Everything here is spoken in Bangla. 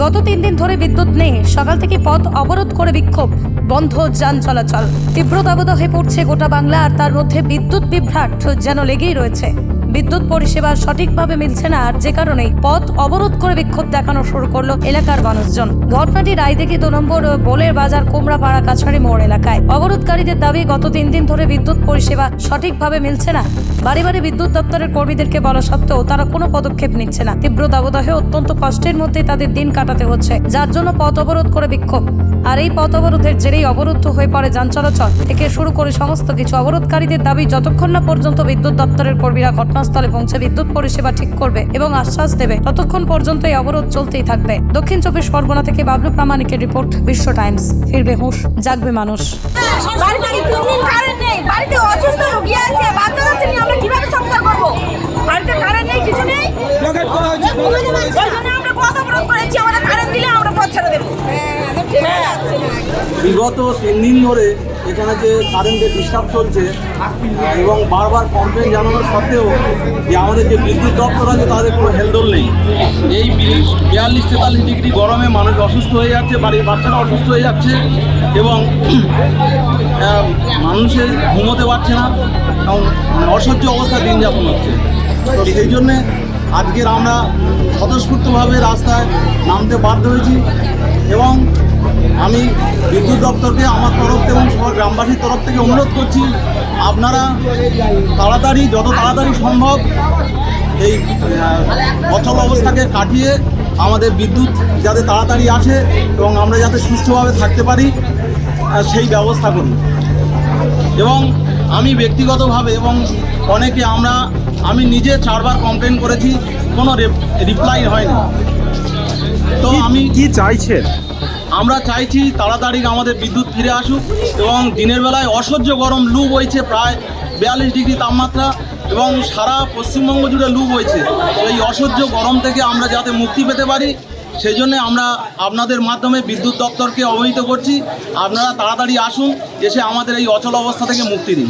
গত তিন দিন ধরে বিদ্যুৎ নেই। সকাল থেকে পথ অবরোধ করে বিক্ষোভ। বন্ধ যান চলাচল। তীব্র দাবদাহে পড়ছে গোটা বাংলা আর তার মধ্যে বিদ্যুৎ বিভ্রাট যেন লেগেই রয়েছে। বিদ্যুৎ পরিষেবা সঠিকভাবে মিলছে না আর যে কারণেই পথ অবরোধ করে বিক্ষোভ দেখানো শুরু করল এলাকার মানুষজন। ঘটনাটি রায়দিঘি দু নম্বর বোলের বাজার কুমড়াপাড়া কাছাড়ি মোড় এলাকায়। অবরোধকারীদের দাবি, গত তিন দিন ধরে বিদ্যুৎ পরিষেবা সঠিকভাবে মিলছে না। বাড়ি বাড়ি বিদ্যুৎ দপ্তরের কর্মীদেরকে বলা সত্ত্বেও তারা কোনো পদক্ষেপ নিচ্ছে না। তীব্র দাবদাহে অত্যন্ত কষ্টের মধ্যে তাদের দিন কাটাতে হচ্ছে, যার জন্য পথ অবরোধ করে বিক্ষোভ। আর এই পথ অবরোধের জেরেই অবরুদ্ধ হয়ে পড়ে যান চলাচল। থেকে শুরু করে সমস্ত কিছু। অবরোধকারীদের দাবি যতক্ষণ না পর্যন্ত বিদ্যুৎ দপ্তরের কর্মীরা ঘটনাস্থলে পৌঁছে বিদ্যুৎ পরিষেবা ঠিক করবে এবং আশ্বাস দেবে ততক্ষণ পর্যন্ত এই অবরোধ চলতেই থাকবে। দক্ষিণ চব্বিশ পরগনা থেকে বাবলু প্রামাণিকের রিপোর্ট বিশ্ব টাইমস। ফিরবে হুঁশ জাগবে মানুষ। বাড়িতে অসুস্থ রোগী আছে বাচ্চা কাচ্চা নিয়ে আমরা কীভাবে সংসার করব? বাড়িতে কারেন্ট নেই কিছু নেই? বিগত তিন দিন ধরে এখানে যে কারেন্টের ডিস্টার্ব চলছে এবং বারবার কমপ্লেন জানানোর সত্ত্বেও যে আমাদের যে বিদ্যুৎ দপ্তর আছে তাদের কোনো হেলদোল নেই। এই বিয়াল্লিশ তেতাল্লিশ ডিগ্রি গরমে মানুষ অসুস্থ হয়ে যাচ্ছে, বাড়ির বাচ্চারা অসুস্থ হয়ে যাচ্ছে এবং মানুষের ঘুমোতে পারছে না এবং অসহ্য অবস্থা দিন যাপন হচ্ছে। তো সেই জন্যে আজকের আমরা স্বতঃস্ফূর্তভাবে রাস্তায় নামতে বাধ্য হয়েছি। এবং আমি বিদ্যুৎ দপ্তরকে আমার তরফ থেকে এবং সব গ্রামবাসীর তরফ থেকে অনুরোধ করছি, আপনারা তাড়াতাড়ি, যত তাড়াতাড়ি সম্ভব এই অচল অবস্থাকে কাটিয়ে আমাদের বিদ্যুৎ যাতে তাড়াতাড়ি আসে এবং আমরা যাতে সুষ্ঠুভাবে থাকতে পারি সেই ব্যবস্থা করুন। এবং আমি ব্যক্তিগতভাবে এবং অনেকে আমরা, আমি নিজে চারবার কমপ্লেন করেছি, কোনো রিপ্লাই হয়নি। তো আমি কি চাইছেন? আমরা চাইছি তাড়াতাড়ি আমাদের বিদ্যুৎ ফিরে আসুক এবং দিনের বেলায় অসহ্য গরম লু বইছে প্রায় বিয়াল্লিশ ডিগ্রি তাপমাত্রা এবং সারা পশ্চিমবঙ্গ জুড়ে লু বইছে। এই অসহ্য গরম থেকে আমরা যাতে মুক্তি পেতে পারি সেই জন্য আমরা আপনাদের মাধ্যমে বিদ্যুৎ দপ্তরকে অবহিত করছি। আপনারা তাড়াতাড়ি আসুন এসে আমাদের এই অচল অবস্থা থেকে মুক্তি দিন।